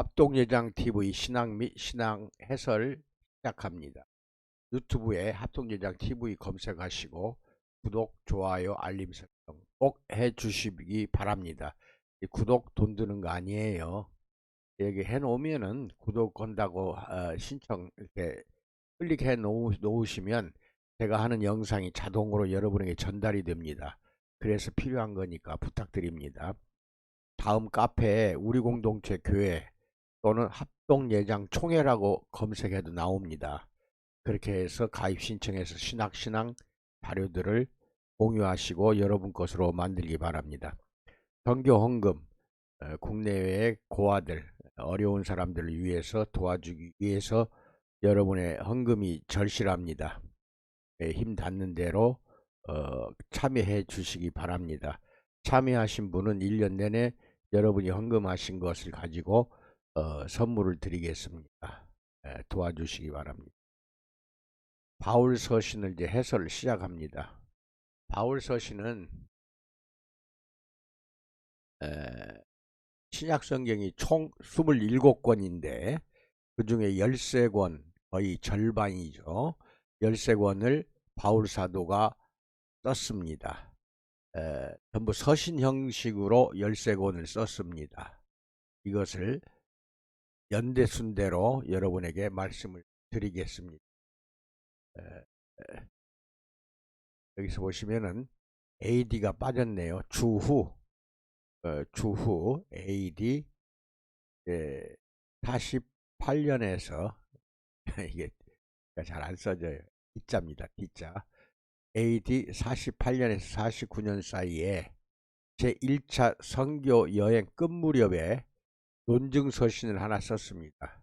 합동예장 TV 신앙 및 신앙 해설 시작합니다. 유튜브에 합동예장 TV 검색하시고 구독, 좋아요, 알림 설정 꼭 해주시기 바랍니다. 이 구독 돈 드는 거 아니에요. 여기 해놓으면은 구독 건다고 어, 신청 이렇게 클릭해 놓으, 놓으시면 제가 하는 영상이 자동으로 여러분에게 전달이 됩니다. 그래서 필요한 거니까 부탁드립니다. 다음 카페에 우리 공동체 교회 또는 합동예장 총회라고 검색해도 나옵니다. 그렇게 해서 가입 신청해서 신학신앙 자료들을 공유하시고 여러분 것으로 만들기 바랍니다. 정교 헌금 어, 국내외의 고아들 어려운 사람들을 위해서 도와주기 위해서 여러분의 헌금이 절실합니다. 예, 힘 닿는 대로 어, 참여해 주시기 바랍니다. 참여하신 분은 1년 내내 여러분이 헌금하신 것을 가지고 어, 선물을 드리겠습니다. 예, 도와주시기 바랍니다. 바울 서신을 이제 해설을 시작합니다. 바울 서신은 에, 신약 성경이 총 27권인데 그 중에 13권 거의 절반이죠. 13권을 바울 사도가 썼습니다. 에, 전부 서신 형식으로 13권을 썼습니다. 이것을 연대 순대로 여러분에게 말씀을 드리겠습니다. 여기서 보시면은 AD가 빠졌네요. 주후 어, 주후 AD 예, 48년에서 이게 잘 안 써져요. D자입니다. D자. AD 48년에서 49년 사이에 제1차 선교 여행 끝 무렵에 논증 서신을 하나 썼습니다.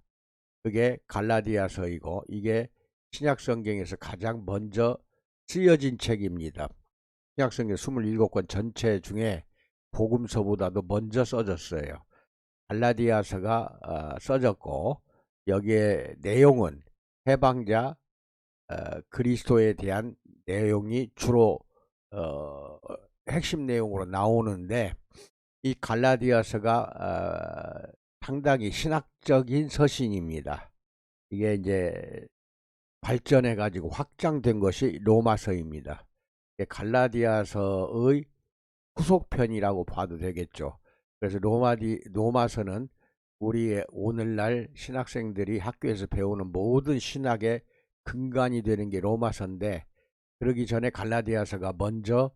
그게 갈라디아서이고 이게 신약 성경에서 가장 먼저 쓰여진 책입니다. 신약 성경 27권 전체 중에 복음서보다도 먼저 써졌어요. 갈라디아서가 어, 써졌고 여기에 내용은 해방자 어, 그리스도에 대한 내용이 주로 어, 핵심 내용으로 나오는데 이 갈라디아서가 어, 상당히 신학적인 서신입니다. 이게 이제 발전해 가지고 확장된 것이 로마서입니다. 갈라디아서의 후속편이라고 봐도 되겠죠. 그래서 로마디 로마서는 우리의 오늘날 신학생들이 학교에서 배우는 모든 신학의 근간이 되는 게 로마서인데 그러기 전에 갈라디아서가 먼저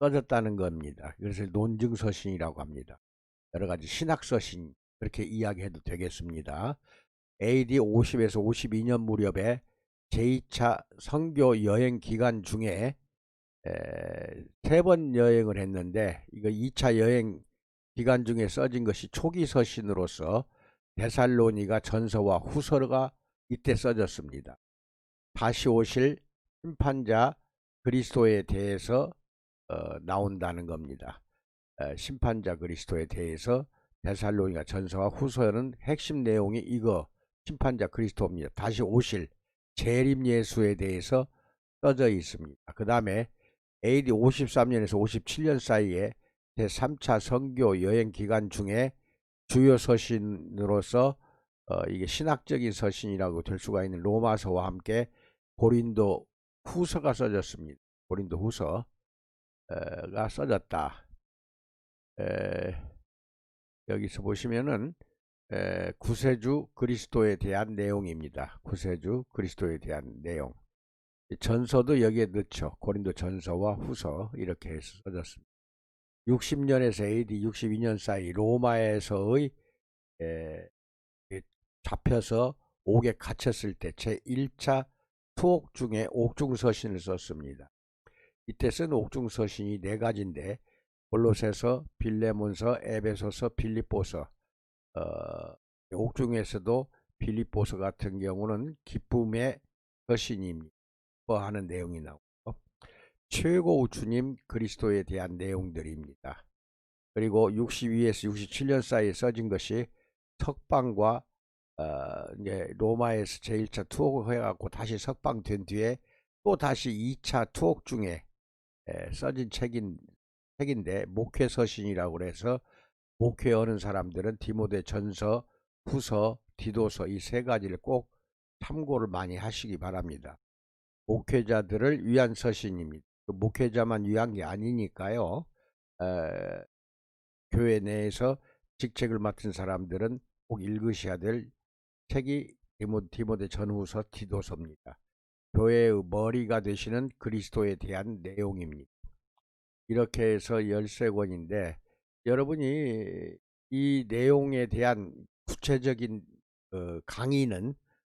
써졌다는 겁니다. 그래서 논증서신이라고 합니다. 여러 가지 신학서신 그렇게 이야기해도 되겠습니다. AD 50에서 52년 무렵에 제2차 선교 여행 기간 중에 세 번 여행을 했는데 이거 2차 여행 기간 중에 써진 것이 초기 서신으로서 데살로니가 전서와 후서가 이때 써졌습니다. 다시 오실 심판자 그리스도에 대해서 어, 나온다는 겁니다. 에, 심판자 그리스도에 대해서 데살로니가 전서와 후서는 핵심 내용이 이거 심판자 그리스도입니다. 다시 오실 재림 예수에 대해서 써져 있습니다. 그 다음에 AD 53년에서 57년 사이에 제3차 선교 여행 기간 중에 주요 서신으로서 어, 이게 신학적인 서신이라고 될 수가 있는 로마서와 함께 고린도 후서가 써졌습니다. 고린도 후서 가 써졌다. 에, 여기서 보시면은 에, 구세주 그리스도에 대한 내용입니다. 구세주 그리스도에 대한 내용. 전서도 여기에 넣죠. 고린도 전서와 후서 이렇게 해서 써졌습니다. 60년에서 AD 62년 사이 로마에서의 에, 잡혀서 옥에 갇혔을 때 제1차 투옥 중에 옥중서신을 썼습니다. 이때 쓴 옥중서신이 네 가지인데 골로새서, 빌레몬서, 에베소서, 빌립보서 어, 옥중에서도 빌립보서 같은 경우는 기쁨의 서신입니다. 하는 내용이 나오고 최고 우주님 그리스도에 대한 내용들입니다. 그리고 62에서 67년 사이에 써진 것이 석방과 어, 이제 로마에서 제1차 투옥을 해갖고 다시 석방된 뒤에 또 다시 2차 투옥 중에 에, 써진 책인, 책인데 목회 서신이라고 그래서 목회하는 사람들은 디모데 전서 후서, 디도서 이 세 가지를 꼭 참고를 많이 하시기 바랍니다. 목회자들을 위한 서신입니다. 그 목회자만 위한 게 아니니까요. 에, 교회 내에서 직책을 맡은 사람들은 꼭 읽으셔야 될 책이 디모, 디모데 전후서 디도서입니다. 교회의 머리가 되시는 그리스도에 대한 내용입니다. 이렇게 해서 13권인데 여러분이 이 내용에 대한 구체적인 어, 강의는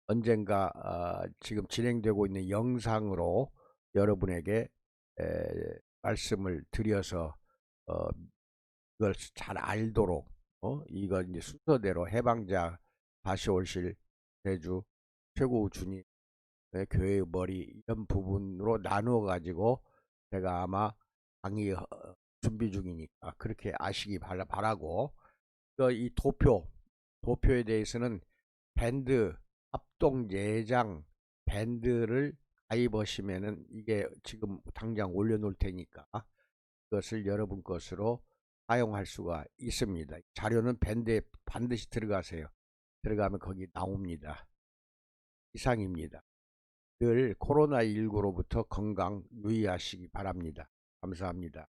언젠가 어, 지금 진행되고 있는 영상으로 여러분에게 에, 말씀을 드려서 어, 이걸 잘 알도록 어? 이건 이제 순서대로 해방자 다시 올실 제주 최고 주님 의 교회의 머리 이런 부분으로 나누어 가지고 제가 아마 강의 어, 준비 중이니까 그렇게 아시기 바라, 바라고 그이 도표 도표에 대해서는 밴드 합동 예장 밴드를 가입하시면은 이게 지금 당장 올려놓을 테니까 그것을 여러분 것으로 사용할 수가 있습니다. 자료는 밴드에 반드시 들어가세요. 들어가면 거기 나옵니다. 이상입니다. 늘 코로나19로부터 건강 유의하시기 바랍니다. 감사합니다.